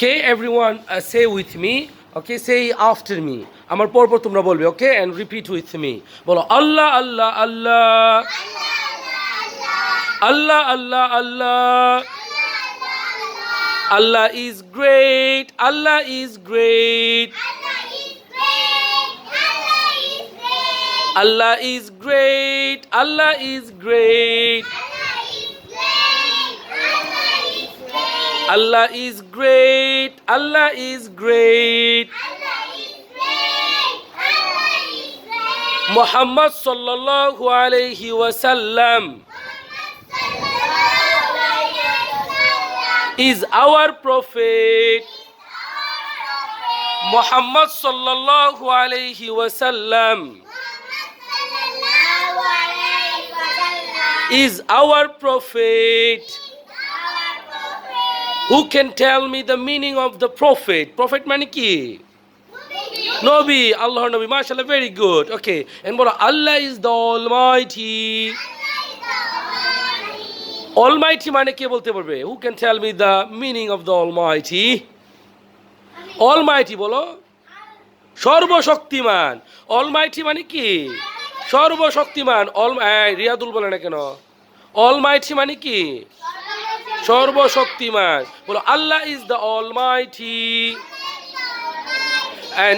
Okay, everyone, uh, say with me. Okay, say after me. আমার পর পর তোমরা বলবে ওকে and repeat with me. বলো Allah Allah Allah Allah Allah Allah Allah is great. Allah is great. Allah is great. Allah is great. Allah is great. Allah is great. Muhammad sallallahu alaihi wasallam is our prophet. Muhammad sallallahu alaihi wasallam is our prophet. Who can tell me the meaning of the prophet? Prophet মানে কি? নবী, আল্লাহর নবী, মাশাআল্লাহ very good okay and বলো, Allah is the almighty almighty মানে কে বলতে পারবে? Who can tell me the meaning of the almighty almighty বলো, সর্বশক্তিমান। অলমাইটি মানে কি? সর্বশক্তিমান। অল রিয়াদুল বলে না কেন? অলমাইটি মানে কি? সর্বশক্তিমান। বলো, Allah is the almighty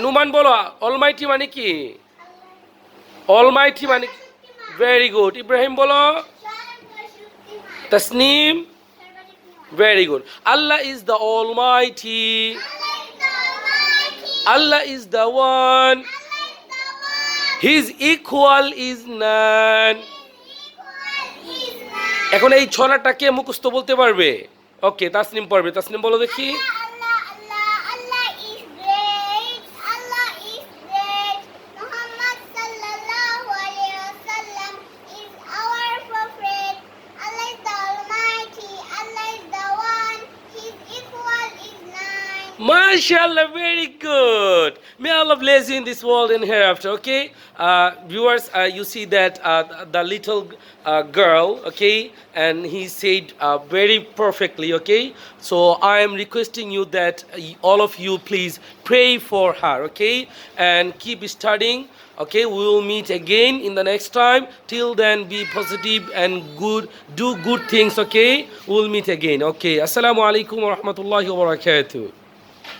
Numan বলো অলমাইটি মানে কি? অলমাইটি মানে ভেরি গুড ইব্রাহিম বলো, Tasnim very good Allah is the almighty Allah is the one his equal is none এখন এই ছড়াটা কে মুখস্থ বলতে পারবে? ওকে তাসনিম পারবে তাসনিম বলো দেখি। MashaAllah, very good. May Allah bless you in this world and hereafter, okay? Uh, viewers, uh, you see that uh, the little uh, girl, okay, and he said uh, very perfectly, okay? So I am requesting you that uh, all of you please pray for her, okay? And keep studying, okay? We will meet again in the next time. Till then, be positive and good, do good things, okay? We will meet again, okay? Assalamu alaikum wa rahmatullahi wa barakatuh.